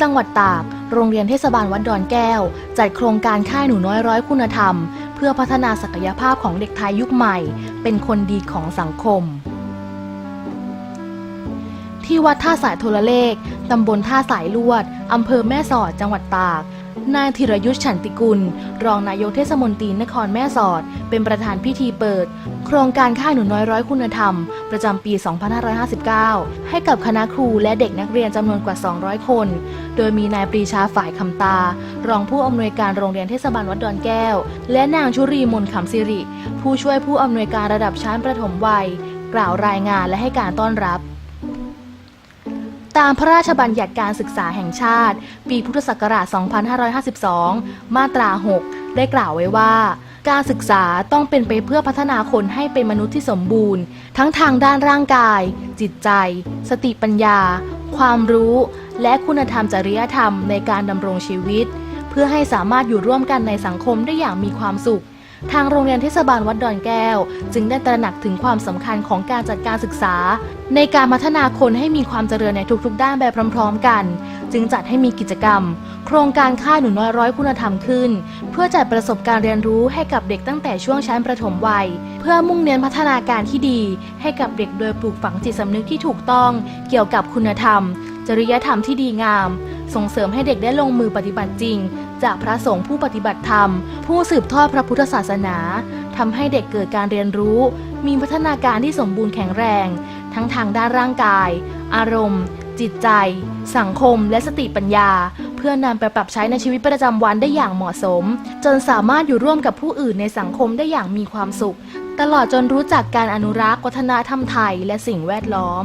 จังหวัดตาก โรงเรียนเทศบาลวัดดอนแก้ว จัดโครงการค่ายหนูน้อยร้อยคุณธรรม เพื่อพัฒนาศักยภาพของเด็กไทยยุคใหม่ เป็นคนดีของสังคม ที่วัดท่าสายโทรเลข ตำบลท่าสายลวด อำเภอแม่สอด จังหวัดตาก นายธีรยุทธ์ฉันติกุล รองนายกเทศมนตรีนครแม่สอด เป็นประธานพิธีเปิด โครงการค่ายหนูน้อยร้อยคุณธรรม ประจำปี 2559 ให้กับคณะครูและเด็กนักเรียนจำนวนกว่า 200 คน โดยมีนายปรีชาฝ่ายคำตา รองผู้อำนวยการโรงเรียนเทศบาลวัดดอนแก้ว และนางชุรีมนขำสิริ ผู้ช่วยผู้อำนวยการระดับชั้นประถมวัย กล่าวรายงานและให้การต้อนรับ ตามพระราชบัญญัติการศึกษาแห่งชาติ ปีพุทธศักราช 2552 มาตรา 6 ได้กล่าวไว้ว่า การศึกษาต้องเป็นไปเพื่อพัฒนาคนให้เป็นมนุษย์ที่สมบูรณ์ ทั้งทางด้านร่างกาย จิตใจ สติปัญญา ความรู้ และคุณธรรมจริยธรรมในการดำรงชีวิต เพื่อให้สามารถอยู่ร่วมกันในสังคมได้อย่างมีความสุข ทางโรงเรียนเทศบาลวัดดอนแก้ว จึงได้ตระหนักถึงความสำคัญของการจัดการศึกษา ในการพัฒนาคนให้มีความเจริญในทุกๆ ด้านแบบพร้อมๆกัน จึงจัดให้มีกิจกรรม โครงการค่ายหนูน้อยร้อยคุณธรรมขึ้น เพื่อจัดประสบการณ์เรียนรู้ให้กับเด็กตั้งแต่ช่วงชั้นประถมวัย เพื่อมุ่งเน้นพัฒนาการที่ดี ให้กับเด็กโดยปลูกฝังจิตสำนึกที่ถูกต้อง เกี่ยวกับคุณธรรม จริยธรรมที่ดีงาม ส่งเสริมให้เด็กได้ลงมือปฏิบัติจริง จากพระสงฆ์ผู้ปฏิบัติธรรม ผู้สืบทอดพระพุทธศาสนาทำให้เด็กเกิดการเรียนรู้ มีพัฒนาการที่สมบูรณ์แข็งแรง ทั้งทางด้านร่างกาย อารมณ์ จิตใจ สังคม และสติปัญญา เพื่อนำไปปรับใช้ในชีวิตประจำวันได้อย่างเหมาะสม จนสามารถอยู่ร่วมกับผู้อื่นในสังคมได้อย่างมีความสุข ตลอดจนรู้จักการอนุรักษ์วัฒนธรรมไทยและสิ่งแวดล้อม